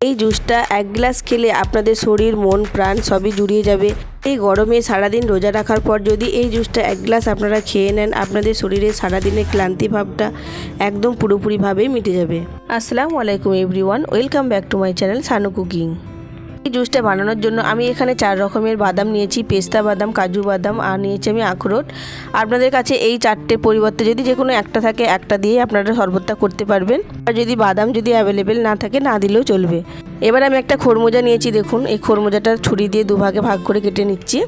এই জুসটা এক গ্লাস খেলে আপনাদের শরীর, মন, প্রাণ সবই জুড়িয়ে যাবে। এই গরমে সারাদিন রোজা রাখার পর যদি এই জুসটা এক গ্লাস আপনারা খেয়ে নেন, আপনাদের শরীরে সারাদিনের ক্লান্তি ভাবটা একদম পুরোপুরিভাবে মিটে যাবে। আসসালামু আলাইকুম everyone, welcome back to my channel Sanu cooking. জুসটা বানানোর জন্য আমি এখানে চার রকমের বাদাম নিয়েছি, পেস্তা বাদাম, কাজু বাদাম, আর নিয়েছি আমি আখরোট। আপনাদের কাছে এই চারটে পরিবর্তে যদি যে কোনো একটা থাকে, একটা দিয়ে আপনারা শরবতটা করতে পারবেন। আর যদি বাদাম যদি অ্যাভেলেবেল না থাকে, না দিলেও চলবে। এবার আমি একটা খরমোজা নিয়েছি, দেখুন। এই খরমোজাটা ছুরি দিয়ে দুভাগে ভাগ করে কেটে নিচ্ছি।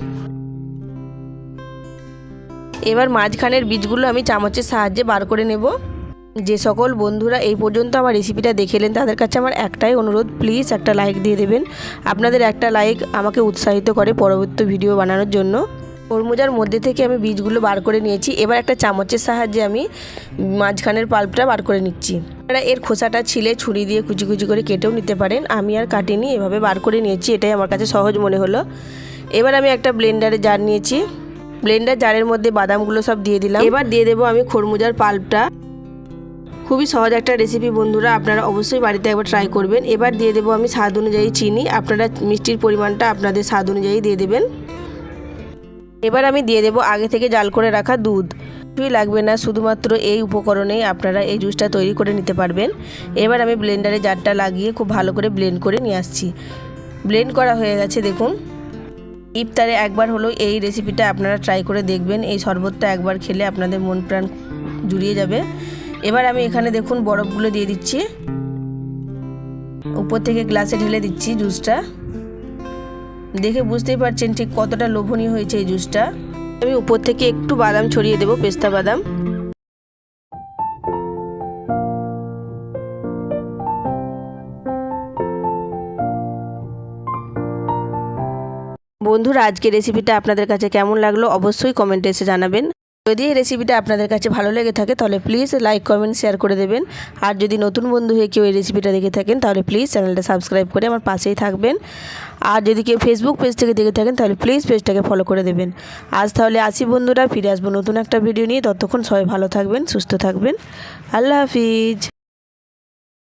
এবার মাঝখানের বীজগুলো আমি চামচের সাহায্যে বার করে নেব। যে সকল বন্ধুরা এই পর্যন্ত আমার রেসিপিটা দেখেলেন তাদের কাছে আমার একটাই অনুরোধ প্লিজ একটা লাইক দিয়ে দেবেন। আপনাদের একটা লাইক আমাকে উৎসাহিত করে পরবর্তী ভিডিও বানানোর জন্য। তরমুজার মধ্যে থেকে আমি বীজগুলো বার করে নিয়েছি। এবার একটা চামচের সাহায্যে আমি মাঝখানের পাল্পটা বার করে নিচ্ছি। আপনারা এর খোসাটা ছিলে ছুরি দিয়ে কুচি কুচি করে কেটেও নিতে পারেন। আমি আর কাটিনি, এভাবে বার করে নিয়েছি, এটাই আমার কাছে সহজ মনে হলো। এবার আমি একটা ব্লেন্ডারে জার নিয়েছি। ব্লেন্ডার জারের মধ্যে বাদামগুলো সব দিয়ে দিলাম। এবার দিয়ে দেবো আমি খরমুজার পাল্পটা খুবই সহজ একটা রেসিপি বন্ধুরা, আপনারা অবশ্যই বাড়িতে একবার ট্রাই করবেন। এবার দিয়ে দেবো আমি স্বাদ অনুযায়ী চিনি। আপনারা মিষ্টির পরিমাণটা আপনাদের স্বাদ অনুযায়ী দিয়ে দেবেন। এবার আমি দিয়ে দেবো আগে থেকে জাল করে রাখা দুধ। কিছুই লাগবে না, শুধুমাত্র এই উপকরণেই আপনারা এই জুসটা তৈরি করে নিতে পারবেন। এবার আমি ব্লেন্ডারে জারটা লাগিয়ে খুব ভালো করে ব্লেন্ড করে নিয়ে আসছি। ব্লেন্ড করা হয়ে গেছে, দেখুন। ইফতারে একবার হলেও এই রেসিপিটা আপনারা ট্রাই করে দেখবেন। এই শরবতটা একবার খেলে আপনাদের মন প্রাণ জুড়িয়ে যাবে। এবার আমি এখানে দেখুন বরফগুলো দিয়ে দিচ্ছি। উপর থেকে গ্লাসে ঢেলে দিচ্ছি জুসটা। দেখে বুঝতেই পারছেন ঠিক কতটা লোভনীয় হয়েছে এই জুসটা। আমি উপর থেকে একটু বাদাম ছড়িয়ে দেবো, পেস্তা বাদাম। বন্ধুরা, আজকের রেসিপিটা আপনাদের কাছে কেমন লাগল অবশ্যই কমেন্টে এসে জানাবেন। যদি এই রেসিপিটা আপনাদের কাছে ভালো লেগে থাকে, তাহলে প্লিজ লাইক কমেন্ট শেয়ার করে দেবেন। আর যদি নতুন বন্ধু হয়ে কেউ এই রেসিপিটা দেখে থাকেন, তাহলে প্লিজ চ্যানেলটা সাবস্ক্রাইব করে আমার পাশেই থাকবেন। আর যদি কেউ ফেসবুক পেজ থেকে দেখে থাকেন, তাহলে প্লিজ পেজটাকে ফলো করে দেবেন। আজ তাহলে আসি বন্ধুরা, ফিরে আসব নতুন একটা ভিডিও নিয়ে। ততক্ষণ সবাই ভালো থাকবেন, সুস্থ থাকবেন। আল্লাহ হাফিজ।